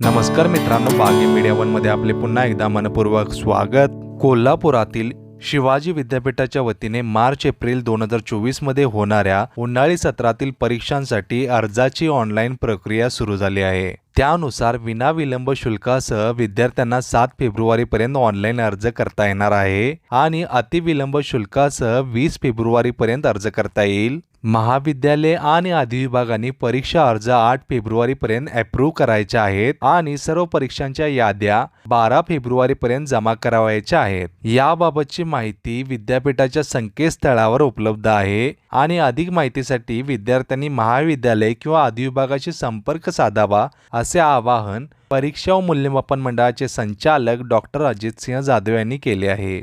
नमस्कार मित्रांनो बागे मीडिया वनमध्ये आपले पुन्हा एकदा मनपूर्वक स्वागत. कोल्हापुरातील शिवाजी विद्यापीठाच्या वतीने मार्च एप्रिल दोन हजार चोवीसमध्ये होणाऱ्या उन्हाळी सत्रातील परीक्षांसाठी अर्जाची ऑनलाईन प्रक्रिया सुरू झाली आहे. त्यानुसार विनाविलंब शुल्कासह विद्यार्थ्यांना सात फेब्रुवारीपर्यंत ऑनलाईन अर्ज करता येणार आहे आणि अतिविलंब शुल्कासह वीस फेब्रुवारीपर्यंत अर्ज करता येईल. महाविद्यालय आणि अधिविभागांनी परीक्षा अर्ज आठ फेब्रुवारीपर्यंत अप्रूव्ह करायचे आहेत आणि सर्व परीक्षांच्या याद्या बारा फेब्रुवारीपर्यंत जमा करावायच्या आहेत. याबाबतची माहिती विद्यापीठाच्या संकेतस्थळावर उपलब्ध आहे आणि अधिक माहितीसाठी विद्यार्थ्यांनी महाविद्यालय किंवा अधिविभागाशी संपर्क साधावा असे आवाहन परीक्षा व मूल्यमापन मंडळाचे संचालक डॉक्टर अजित सिंह जाधव यांनी केले आहे.